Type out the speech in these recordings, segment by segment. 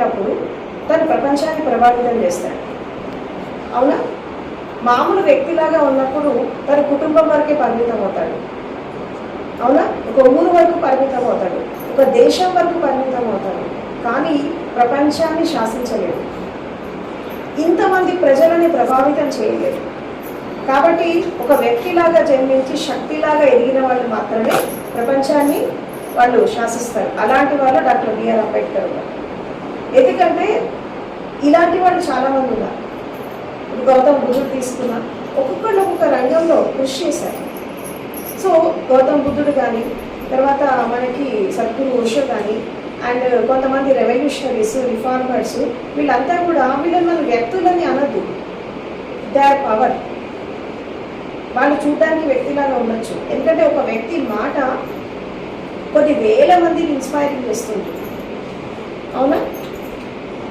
జరిగినప్పుడు తను ప్రపంచాన్ని ప్రభావితం చేస్తాడు. అవునా? మామూలు వ్యక్తిలాగా ఉన్నప్పుడు తన కుటుంబం వరకే పరిమితం అవుతాడు. అవునా? ఒక ఊరు వరకు పరిమితం అవుతాడు. ఒక దేశం వరకు పరిమితం అవుతాడు. కానీ ప్రపంచాన్ని శాసించలేడు. ఇంతమంది ప్రజలని ప్రభావితం చేయలేదు కాబట్టి ఒక వ్యక్తిలాగా జన్మించి శక్తిలాగా ఎదిగిన వాళ్ళు మాత్రమే ప్రపంచాన్ని వాళ్ళు శాసిస్తారు. అలాంటి వాళ్ళు డాక్టర్ బిఆర్ అంబేద్కర్ గారు ఎందుకంటే ఇలాంటి వాళ్ళు చాలామంది ఉన్నారు. ఇప్పుడు గౌతమ్ బుద్ధుడు తీసుకున్నా ఒక్కొక్కళ్ళు ఒక్కొక్క రంగంలో కృషి చేశారు. సో గౌతమ్ బుద్ధుడు కానీ తర్వాత మనకి సద్గురు ఓషో కానీ అండ్ కొంతమంది రెవల్యూషనరీస్ రిఫార్మర్స్ వీళ్ళంతా కూడా వీళ్ళని మన వ్యక్తులని అనద్దు. దే ఆర్ పవర్ వాళ్ళు చూడడానికి వ్యక్తిలాగా ఉండొచ్చు. ఎందుకంటే ఒక వ్యక్తి మాట కొన్ని వేల మందిని ఇన్స్పైరింగ్ చేస్తుంది. అవునా?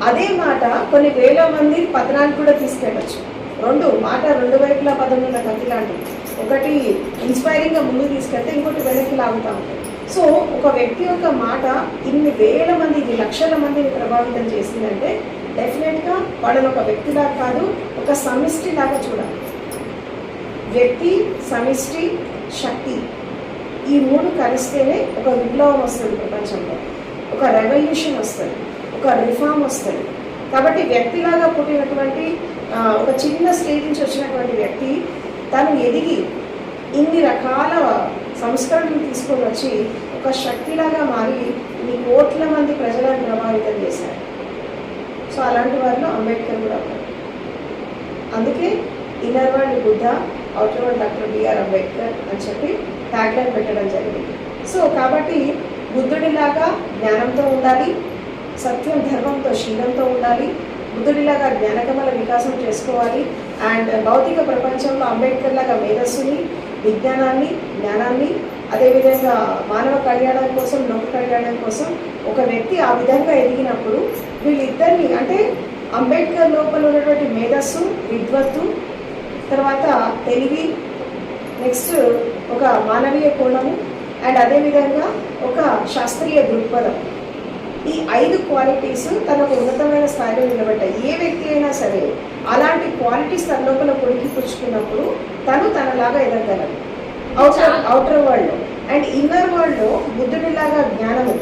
అదే మాట కొన్ని వేల మంది పతనానికి కూడా తీసుకెళ్ళచ్చు. రెండు మాట రెండు వైపులా పదం ఉన్న కత్తి లాంటివి ఒకటి ఇన్స్పైరింగ్గా ముందు తీసుకెళ్తే ఇంకోటి వెనక్కి లాగుతూ ఉంటుంది సో ఒక వ్యక్తి యొక్క మాట ఇన్ని వేల మంది ఇన్ని లక్షల మందిని ప్రభావితం చేసిందంటే డెఫినెట్గా వాళ్ళని ఒక వ్యక్తిలాగా కాదు ఒక సమిష్టి లాగా చూడాలి. వ్యక్తి సమిష్టి శక్తి ఈ మూడు కలిస్తేనే ఒక విప్లవం వస్తుంది ప్రపంచంలో. ఒక రెవల్యూషన్ వస్తుంది. ఒక రిఫార్మ్ వస్తుంది. కాబట్టి వ్యక్తిలాగా పుట్టినటువంటి ఒక చిన్న స్టేజ్ నుంచి వచ్చినటువంటి వ్యక్తి తను ఎదిగి ఇన్ని రకాల సంస్కరణలు తీసుకొని వచ్చి ఒక శక్తిలాగా మారి ఇన్ని కోట్ల మంది ప్రజలను ప్రభావితం చేశారు సో అలాంటి వారిలో అంబేద్కర్ కూడా ఉన్నారు అందుకే inner world Buddha outer world doctor B R Ambedkar అని చెప్పి ట్యాగ్లైన్ పెట్టడం జరిగింది. సో కాబట్టి బుద్ధుడిలాగా జ్ఞానంతో ఉండాలి సత్యం ధర్మంతో శీలంతో ఉండాలి. బుద్ధుడిలాగా జ్ఞానకమల వికాసం చేసుకోవాలి. అండ్ భౌతిక ప్రపంచంలో అంబేద్కర్ లాగా మేధస్సుని విజ్ఞానాన్ని జ్ఞానాన్ని అదేవిధంగా మానవ కళ్యాణం కోసం లోక కళ్యాణం కోసం ఒక వ్యక్తి ఆ విధంగా ఎదిగినప్పుడు వీళ్ళిద్దరిని అంటే అంబేద్కర్ లోపల ఉన్నటువంటి మేధస్సు విద్వత్తు తర్వాత తెలివి నెక్స్ట్ ఒక మానవీయ కోణము అండ్ అదేవిధంగా ఒక శాస్త్రీయ దృక్పథం. ఈ ఐదు క్వాలిటీస్ తనకు ఉన్నతమైన స్థాయిలో నిలబడ్డాయి ఏ వ్యక్తి అయినా సరే అలాంటి క్వాలిటీస్ తన లోపల పుచ్చుకున్నప్పుడు తను తనలాగా ఎదగలడు outer outer world and inner వరల్డ్లో బుద్ధుడిలాగా జ్ఞానము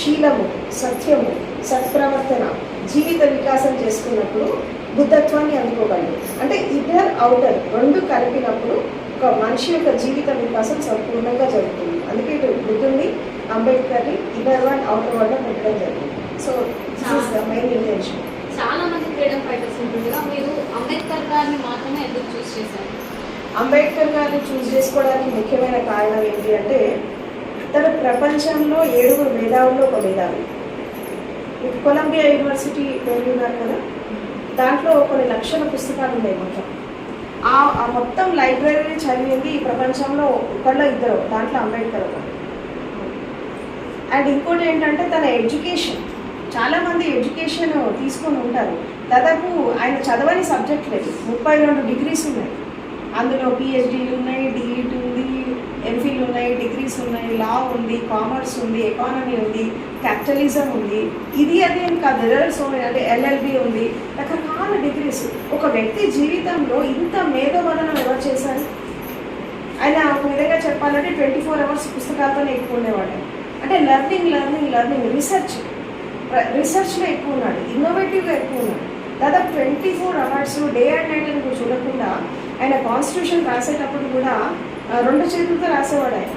శీలము సత్యము సత్ప్రవర్తన జీవిత వికాసం చేసుకున్నప్పుడు బుద్ధత్వాన్ని అందుకోగలడు. అంటే ఇన్నర్ అవుటర్ రెండు కలిపినప్పుడు ఒక మనిషి యొక్క జీవిత వికాసం సంపూర్ణంగా జరుగుతుంది. అందుకే ఇటు బుద్ధుడిని అంబేద్కర్ని ఇన్నర్ వరల్డ్ అవుటర్ వరల్డ్ పెట్టడం జరిగింది. సో మెయిన్ ఇంటెన్షన్ చాలా మంది ఫ్రీడమ్ ఫైటర్స్ ఉంటుందిగా మీరు అంబేద్కర్ గారిని మాత్రమే ఎందుకు చూస్ చేశారు? అంబేద్కర్ గారిని చూస్ చేసుకోవడానికి ముఖ్యమైన కారణం ఏంటి అంటే తను ప్రపంచంలో ఏడుగురు మేధావుల్లో ఒక మేధావి. కొలంబియా యూనివర్సిటీ ఉన్నారు కదా దాంట్లో కొన్ని లక్షల పుస్తకాలు ఉన్నాయి మొత్తం. ఆ మొత్తం లైబ్రరీ చదివింది ఈ ప్రపంచంలో ఒకళ్ళ ఇద్దరు దాంట్లో అంబేద్కర్ ఒకరు. అండ్ ఇంకోటి ఏంటంటే తన ఎడ్యుకేషన్. చాలామంది ఎడ్యుకేషన్ తీసుకొని ఉంటారు. దాదాపు ఆయన చదవని సబ్జెక్ట్ లేదు. ముప్పై రెండు డిగ్రీస్ ఉన్నాయి. అందులో పిహెచ్డీలు ఉన్నాయి డిఈట్ ఉంది ఎంఫిల్ ఉన్నాయి డిగ్రీస్ ఉన్నాయి లా ఉంది కామర్స్ ఉంది ఎకానమీ ఉంది క్యాపిటలిజం ఉంది. ఇది అది కాదు. రిజల్ట్స్ అంటే ఎల్ఎల్బి ఉంది. రకరకాల డిగ్రీస్ ఒక వ్యక్తి జీవితంలో ఇంత మేధోవదనం ఎవరు చేశారు? ఆయన ఒక విధంగా చెప్పాలంటే ట్వంటీ ఫోర్ అవర్స్ పుస్తకాలతో ఎక్కువ ఉండేవాడు. అంటే లెర్నింగ్ లెర్నింగ్ లెర్నింగ్ రీసెర్చ్ రీసెర్చ్లో ఎక్కువ ఉన్నాడు. ఇన్నోవేటివ్గా ఎక్కువ ఉన్నాడు. దాదాపు twenty four hours day and night అని కూడా చూడకుండా ఆయన కాన్స్టిట్యూషన్ రాసేటప్పుడు కూడా రెండు చేతులతో రాసేవాడు ఆయన.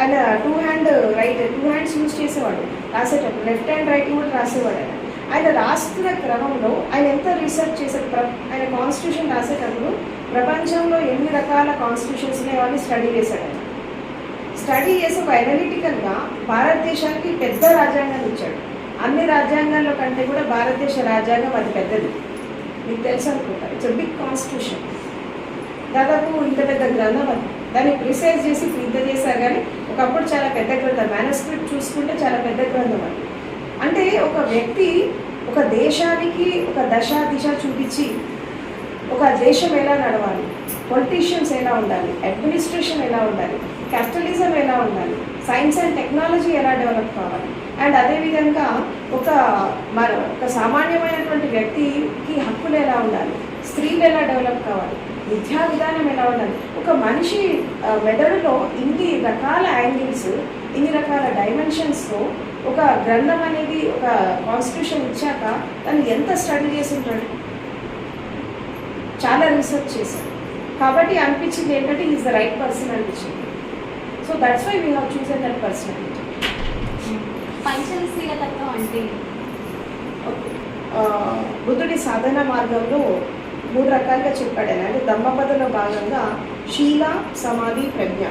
ఆయన two hand right two hands use చేసేవాడు రాసేటప్పుడు. లెఫ్ట్ హ్యాండ్ రైట్ కూడా రాసేవాడు ఆయన. ఆయన రాస్తున్న క్రమంలో ఆయన ఎంత రీసెర్చ్ చేశాడు? ప్ర ఆయన కాన్స్టిట్యూషన్ రాసేటప్పుడు ప్రపంచంలో ఎన్ని రకాల కాన్స్టిట్యూషన్స్ ఉన్నాయో స్టడీ చేశాడు ఆయన. స్టడీ చేసి ఒక భారతదేశానికి పెద్ద రాజ్యాంగాన్ని ఇచ్చాడు. అన్ని రాజ్యాంగాల్లో కంటే కూడా భారతదేశ రాజ్యాంగం అది పెద్దది. మీకు తెలుసు అనుకుంటా. ఇట్స్ బిగ్ కాన్స్టిట్యూషన్ దాదాపు ఇంత పెద్ద గ్రంథం అది. దాన్ని ప్రిసైజ్ చేసి ఇంత చేశారు కానీ ఒకప్పుడు చాలా పెద్ద గ్రంథం. మేనస్క్రిప్ట్ చూసుకుంటే చాలా పెద్ద గ్రంథం అది. అంటే ఒక వ్యక్తి ఒక దేశానికి ఒక దశ దిశ చూపించి ఒక దేశం ఎలా నడవాలి? పొలిటీషియన్స్ ఎలా ఉండాలి? అడ్మినిస్ట్రేషన్ ఎలా ఉండాలి? క్యాపిటలిజం ఎలా ఉండాలి? సైన్స్ అండ్ టెక్నాలజీ ఎలా డెవలప్ కావాలి? అండ్ అదేవిధంగా ఒక మన ఒక సామాన్యమైనటువంటి వ్యక్తికి హక్కులు ఎలా ఉండాలి? స్త్రీలు ఎలా డెవలప్ కావాలి? విద్యా విధానం ఎలా ఉండాలి? ఒక మనిషి మెదడులో ఇన్ని రకాల యాంగిల్స్ ఇన్ని రకాల డైమెన్షన్స్తో ఒక గ్రంథం అనేది ఒక కాన్స్టిట్యూషన్ ఇచ్చాక తను ఎంత స్టడీ చేసి ఉంటాడు? చాలా రీసెర్చ్ చేశాడు. కాబట్టి అనిపించింది ఏంటంటే ఈజ్ ద రైట్ పర్సన్ అనిపించింది. So that's why we have chosen that తత్వం అంటే? బుద్ధుడి సాధన మార్గంలో మూడు రకాలుగా చెప్పాడు అంటే ధమ్మపదలో భాగంగా శీల సమాధి ప్రజ్ఞ.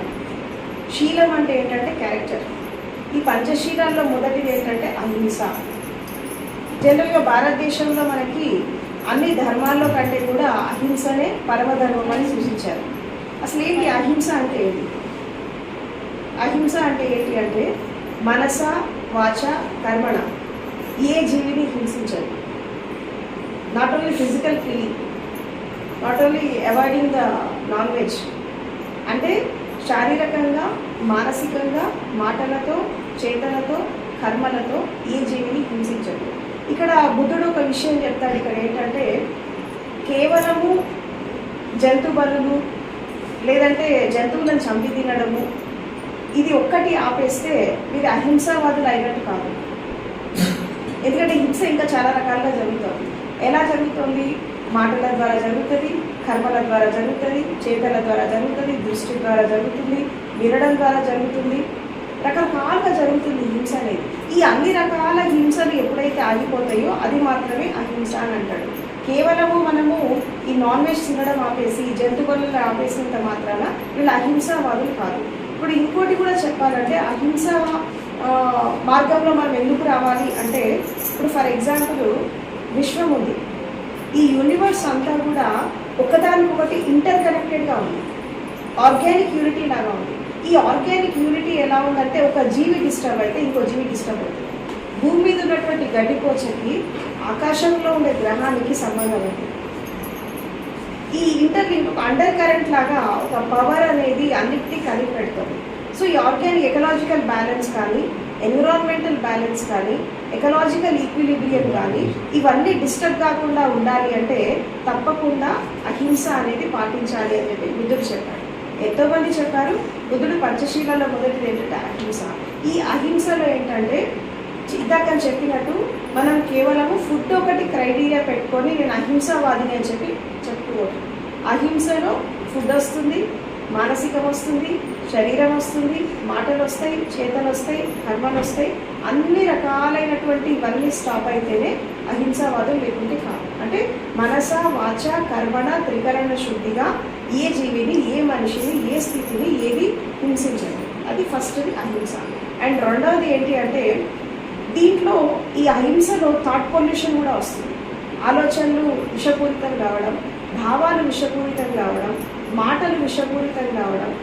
శీలం అంటే ఏంటంటే క్యారెక్టర్ ఈ పంచశీలాల్లో మొదటిది ఏంటంటే అహింస. జనరల్గా భారతదేశంలో మనకి అన్ని ధర్మాల్లో కంటే కూడా అహింసనే పరమధర్మం అని సూచించారు. అసలు ఏంటి అహింస అంటే ఏంటి? అహింస అంటే ఏంటి అంటే మనస వాచ కర్మణ ఏ జీవిని హింసించదు. Not only physical feeling not only avoiding the non veg అంటే శారీరకంగా మానసికంగా మాటలతో చేతలతో కర్మలతో ఏ జీవిని హింసించదు. ఇక్కడ బుద్ధుడు ఒక విషయం చెప్తాడు ఇక్కడ ఏంటంటే కేవలము జంతు బలులు లేదంటే జంతువులను చంపి తినడము ఇది ఒక్కటి ఆపేస్తే మీరు అహింసావాదులు అయినట్టు కాదు. ఎందుకంటే హింస ఇంకా చాలా రకాలుగా జరుగుతుంది. ఎలా జరుగుతుంది? మాటల ద్వారా జరుగుతుంది కర్మల ద్వారా జరుగుతుంది చేతల ద్వారా జరుగుతుంది దృష్టి ద్వారా జరుగుతుంది వినడం ద్వారా జరుగుతుంది రకరకాలుగా జరుగుతుంది హింస అనేది. ఈ అన్ని రకాల హింసలు ఎప్పుడైతే ఆగిపోతాయో అది మాత్రమే అహింస అని అంటాడు కేవలము మనము ఈ నాన్ వెజ్ తినడం ఆపేసి ఈ జంతు బలులు ఆపేసినంత మాత్రాన వీళ్ళు అహింసావాదులు కాదు. ఇప్పుడు ఇంకోటి కూడా చెప్పాలంటే అహింస మార్గంలో మనం ఎందుకు రావాలి అంటే ఇప్పుడు ఫర్ ఎగ్జాంపుల్ విశ్వం ఉంది. ఈ యూనివర్స్ అంతా కూడా ఒకదానికొకటి ఇంటర్ కనెక్టెడ్గా ఉంది. ఆర్గానిక్ యూనిటీ లాగా ఉంది. ఈ ఆర్గానిక్ యూనిటీ ఎలా ఉందంటే ఒక జీవి డిస్టర్బ్ అయితే ఇంకో జీవి డిస్టర్బ్ అవుతుంది. భూమి మీద ఉన్నటువంటి గడ్డిపోచకి ఆకాశంలో ఉండే గ్రహానికి సంబంధం ఉంది. ఈ ఇంటర్లింక్ ఒక అండర్ కరెంట్ లాగా ఒక పవర్ అనేది అన్నిటినీ కలిపి పెడుతుంది. సో ఈ ఆర్గానిక్ ఎకలాజికల్ బ్యాలెన్స్ కానీ ఎన్విరాన్మెంటల్ బ్యాలెన్స్ కానీ ఎకలాజికల్ ఈక్విలిబ్రియం కానీ ఇవన్నీ డిస్టర్బ్ కాకుండా ఉండాలి అంటే తప్పకుండా అహింస అనేది పాటించాలి అని చెప్పి బుద్ధుడు చెప్పాడు. ఎంతోమంది చెప్పారు బుద్ధుడు పంచశీలలో మొదటిది ఏంటంటే అహింస. ఈ అహింసలో ఏంటంటే ఇందాక చెప్పినట్టు మనం కేవలము ఫుడ్ ఒకటి క్రైటీరియా పెట్టుకొని నేను అహింసావాదిని అని చెప్పి చెప్పుకోవద్దు అహింసలో ఫుడ్ వస్తుంది మానసికం వస్తుంది శరీరం వస్తుంది మాటలు వస్తాయి చేతలు వస్తాయి కర్మలు వస్తాయి అన్ని రకాలైనటువంటి ఇవన్నీ స్టాప్ అయితేనే అహింసావాదం లేకుంటే కాదు. అంటే మనస వాచ కర్మణ త్రికరణ శుద్ధిగా ఏ జీవిని ఏ మనిషిని ఏ స్థితిని ఏది హింసించదు. అది ఫస్ట్ది అహింస. అండ్ రెండవది ఏంటి అంటే దీంట్లో ఈ అహింసలో థాట్ పొల్యూషన్ కూడా వస్తుంది. ఆలోచనలు విషపూరితం కావడం భావాలు విషపూరితం కావడం మాటలు విషపూరితం కావడం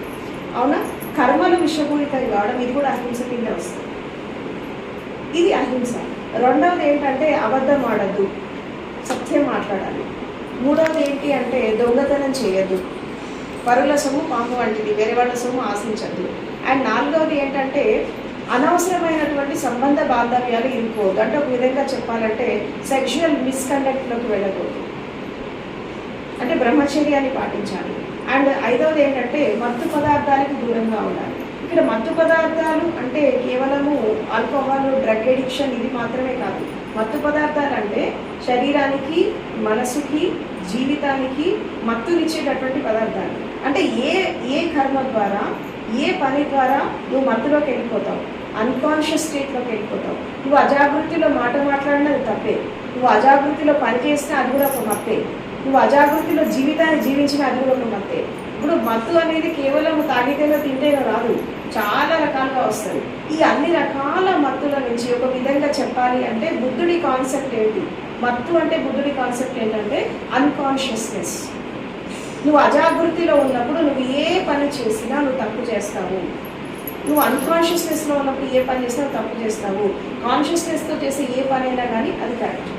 అవునా? కర్మలు విషపూరితం కావడం ఇది కూడా అహింస కింద వస్తుంది. ఇది అహింస. రెండవది ఏంటంటే అబద్ధం ఆడద్దు. సత్యం మాట్లాడాలి. మూడవది ఏంటి అంటే దొంగతనం చేయొద్దు. పరుల సొమ్ము పాము వంటిది వేరే వాళ్ళ సొమ్ము ఆశించద్దు అండ్ నాలుగవది ఏంటంటే అనవసరమైనటువంటి సంబంధ బాంధవ్యాలు ఇరుకోవద్దు అంటే ఒక విధంగా చెప్పాలంటే సెక్షువల్ మిస్కండక్ట్లోకి వెళ్ళకూడదు. అంటే బ్రహ్మచర్యాన్ని పాటించాలి. అండ్ ఐదవది ఏంటంటే మత్తు పదార్థాలకు దూరంగా ఉండాలి. ఇక్కడ మత్తు పదార్థాలు అంటే కేవలము ఆల్కహాల్ డ్రగ్ ఎడిక్షన్ ఇది మాత్రమే కాదు. మత్తు పదార్థాలు అంటే శరీరానికి మనసుకి జీవితానికి మత్తునిచ్చేటటువంటి పదార్థాలు. అంటే ఏ ఏ కర్మ ద్వారా ఏ పని ద్వారా నువ్వు మత్తులోకి వెళ్ళిపోతావు? అన్కాన్షియస్ స్టేట్లోకి వెళ్ళిపోతావు. నువ్వు అజాగృతిలో మాట మాట్లాడినా అది తప్పే. నువ్వు అజాగృతిలో పని చేసినా అది కూడా ఒక మత్తే. నువ్వు అజాగృతిలో జీవితాన్ని జీవించిన అది కూడా ఒక మత్తే. ఇప్పుడు మత్తు అనేది కేవలం తాగితేనో తింటేనో రాదు. చాలా రకాలుగా వస్తుంది. ఈ అన్ని రకాల మత్తుల నుంచి ఒక విధంగా చెప్పాలి అంటే బుద్ధుడి కాన్సెప్ట్ ఏంటి? మత్తు అంటే బుద్ధుడి కాన్సెప్ట్ ఏంటంటే అన్కాన్షియస్నెస్ నువ్వు అజాగృతిలో ఉన్నప్పుడు నువ్వు ఏ పని చేసినా నువ్వు తప్పు చేస్తావు. నువ్వు అన్కాన్షియస్నెస్లో ఉన్నప్పుడు ఏ పని చేసినా తప్పు చేస్తావు. కాన్షియస్నెస్తో చేసే ఏ పని అయినా కానీ అది కరెక్ట్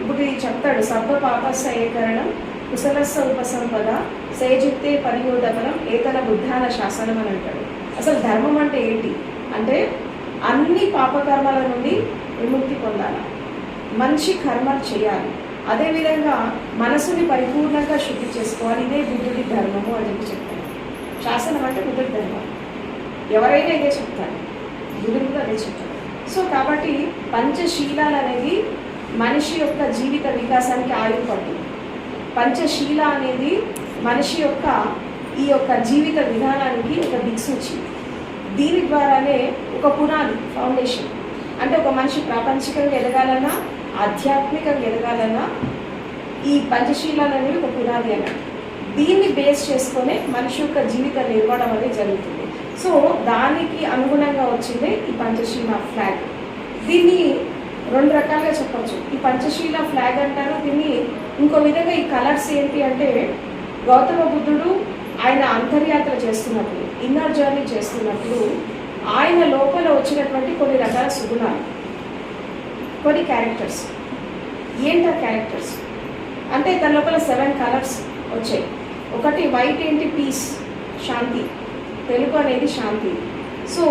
ఇప్పుడు ఇది చెప్తాడు సర్వ పాపస్స ఏకరణం కుశలస్స ఉపసంపద సేజుక్తే పరియోధకనం ఏతన బుద్ధాన శాసనం అని అంటాడు. అసలు ధర్మం అంటే ఏంటి? అంటే అన్ని పాపకర్మల నుండి విముక్తి పొందాలి? మంచి కర్మలు చేయాలి. అదేవిధంగా మనసుని పరిపూర్ణంగా శుద్ధి చేసుకోవాలి. ఇదే బుద్ధుడి ధర్మము అని చెప్పి చెప్తాను శాసనం అంటే బుద్ధుడి ధర్మం. ఎవరైనా ఇదే చెప్తారు. బుద్ధుడు కూడా అదే చెప్తారు సో కాబట్టి పంచశీలాలు అనేది మనిషి యొక్క జీవిత వికాసానికి ఆయుపడుతుంది పంచశీల అనేది మనిషి యొక్క ఈ యొక్క జీవిత విధానానికి ఒక దిక్సూచి దీని ద్వారానే ఒక పునాది ఫౌండేషన్. అంటే ఒక మనిషి ప్రాపంచికంగా ఎదగాలన్నా ఆధ్యాత్మికంగా ఎదగాలన్నా ఈ పంచశీలాలు అనేవి ఒక పునాది అన్నట్టు దీన్ని బేస్ చేసుకొని మనిషి యొక్క జీవిత నిర్మాణం అనేది జరుగుతుంది. సో దానికి అనుగుణంగా వచ్చింది ఈ పంచశీల ఫ్లాగ్ దీన్ని రెండు రకాలుగా చెప్పచ్చు. ఈ పంచశీల ఫ్లాగ్ అంటారు దీన్ని ఇంకో విధంగా ఈ కలర్స్ ఏంటి అంటే గౌతమ బుద్ధుడు ఆయన అంతర్యాత్ర చేస్తున్నప్పుడు ఇన్నర్ జర్నీ చేస్తున్నప్పుడు ఆయన లోపల వచ్చినటువంటి కొన్ని రకాల సుగుణాలు. కొన్ని క్యారెక్టర్స్ ఏంటి ఆ క్యారెక్టర్స్ అంటే తన లోపల సెవెన్ కలర్స్ వచ్చాయి. ఒకటి వైట్ ఏంటి పీస్ శాంతి. తెలుగు అనేది శాంతి. సో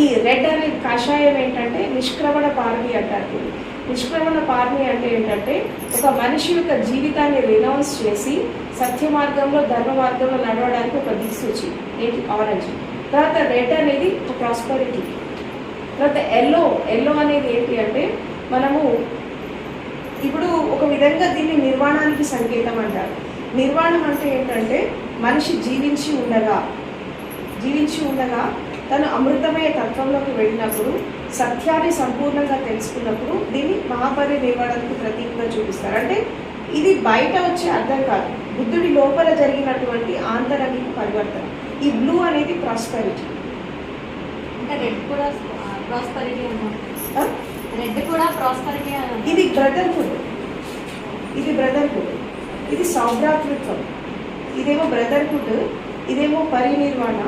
ఈ రెడ్ అనేది కషాయం ఏంటంటే నిష్క్రమణ పార్మి అంటారు నిష్క్రమణ పార్మి అంటే ఏంటంటే ఒక మనిషి యొక్క జీవితాన్ని రినౌన్స్ చేసి సత్య మార్గంలో ధర్మ మార్గంలో నడవడానికి ఒక దిక్సూచి ఏంటి ఆరెంజ్ తర్వాత రెడ్ అనేది ప్రాస్పరిటీ తర్వాత ఎల్లో ఎల్లో అనేది ఏంటి అంటే మనము ఇప్పుడు ఒక విధంగా దీన్ని నిర్వాణానికి సంకేతం అంటారు. నిర్వాణం అంటే ఏంటంటే మనిషి జీవించి ఉండగా జీవించి ఉండగా తను అమృతమయ తత్వంలోకి వెళ్ళినప్పుడు సత్యాన్ని సంపూర్ణంగా తెలుసుకున్నప్పుడు దీన్ని మహాపరి నిర్వాణానికి ప్రతీకగా చూపిస్తారు. అంటే ఇది బయట వచ్చే అర్థం కాదు. బుద్ధుడి లోపల జరిగినటువంటి ఆంతరంగిక పరివర్తన. ఈ బ్లూ అనేది ప్రాస్పరిటీ అంటే రెడ్ కూడా ప్రాస్పరిటీ రెడ్ కూడా ప్రాస్పరిటీ ఇది బ్రదర్హుడ్ ఇది బ్రదర్హుడ్ ఇది సౌభ్రాతృత్వం. ఇదేమో బ్రదర్హుడ్ ఇదేమో పరినిర్వాణ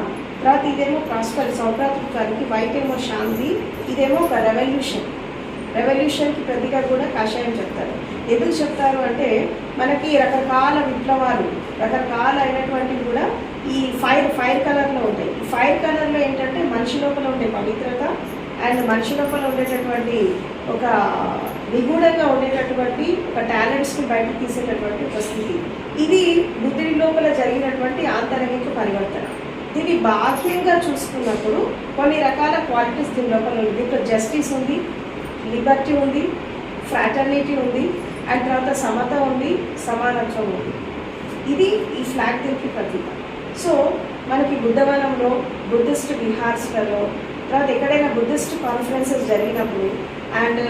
తర్వాత ఇదేమో ప్రాస్పర్ సౌభ్రాతృత్వానికి వైట్ ఏమో శాంతి ఇదేమో ఒక రెవల్యూషన్ రెవల్యూషన్కి ప్రతిగా కూడా కాషాయం చెప్తారు. ఎందుకు చెప్తారు అంటే మనకి రకరకాల విప్లవాలు రకరకాల అయినటువంటివి కూడా ఈ ఫైర్ ఫైర్ కలర్లో ఉంటాయి. ఈ ఫైర్ కలర్లో ఏంటంటే మనిషి లోపల ఉండే పవిత్రత అండ్ మనిషి లోపల ఉండేటటువంటి ఒక నిగూఢంగా ఉండేటటువంటి ఒక టాలెంట్స్ని బయటకు తీసేటటువంటి ఒక స్థితి. ఇది బుద్ధుడి లోపల జరిగినటువంటి ఆంతరంగిక పరివర్తన. దీన్ని బాహ్యంగా చూసుకున్నప్పుడు కొన్ని రకాల క్వాలిటీస్ దీని లోపల ఉంది దీంట్లో జస్టిస్ ఉంది లిబర్టీ ఉంది ఫ్రాటర్నిటీ ఉంది అండ్ తర్వాత సమత ఉంది సమానత్వం ఉంది. ఇది ఈ ఫ్లాగ్ దీనికి ప్రతీక. సో మనకి బుద్ధవనంలో బుద్ధిస్ట్ విహార్స్లలో తర్వాత ఎక్కడైనా బుద్ధిస్ట్ కాన్ఫరెన్సెస్ జరిగినప్పుడు అండ్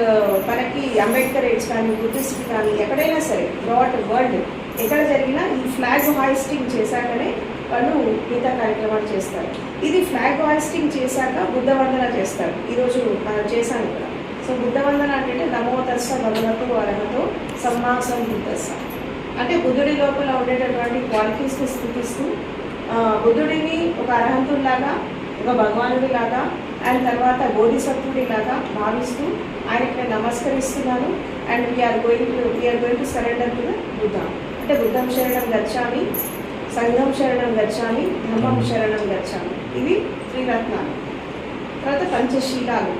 మనకి అంబేద్కర్ ఎయిడ్స్ కానీ బుద్ధిస్ట్ కానీ ఎక్కడైనా సరే థ్రూఅవుట్ వరల్డ్ ఎక్కడ జరిగినా ఈ ఫ్లాగ్ హాయిస్టింగ్ చేశాకనే వాళ్ళు మిగతా కార్యక్రమాలు చేస్తారు. ఇది ఫ్లాగ్ హాయిస్టింగ్ చేశాక బుద్ధ వందన చేస్తారు. ఈరోజు మనం చేశాం ఇక్కడ సో బుద్ధ వందన అంటే నమో తస్స అరహతో సమ్మాసం బుద్ధస్స అంటే బుద్ధుడి లోపల ఉండేటటువంటి క్వాలిటీస్ని స్థుతిస్తూ బుద్ధుడిని ఒక అర్హంతుల్లాగా ఒక భగవానుడిలాగా అండ్ తర్వాత బోధిసత్వుడిలాగా భావిస్తూ ఆయనకి నేను నమస్కరిస్తున్నాను. And we are going to we are going to surrender to Buddha అంటే బుద్ధం శరణం గచ్చామి సంఘం శరణం గచ్చామి ధర్మం శరణం గచ్చామి. ఇవి త్రిరత్నాలు. తర్వాత పంచశీలాలు.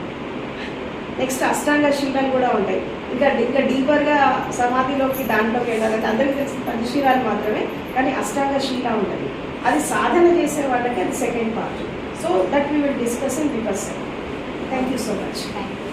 నెక్స్ట్ అష్టాంగ శీలాలు కూడా ఉంటాయి. ఇంకా ఇంకా డీపర్గా సమాధిలోకి దాంట్లోకి వెళ్ళాలంటే అందరికీ తెలిసిన పంచశీలాలు మాత్రమే కానీ అష్టాంగ శీల ఉంటుంది. అది సాధన చేసే వాళ్ళకి అది second part So that we will discuss in reverse. Thank you so much.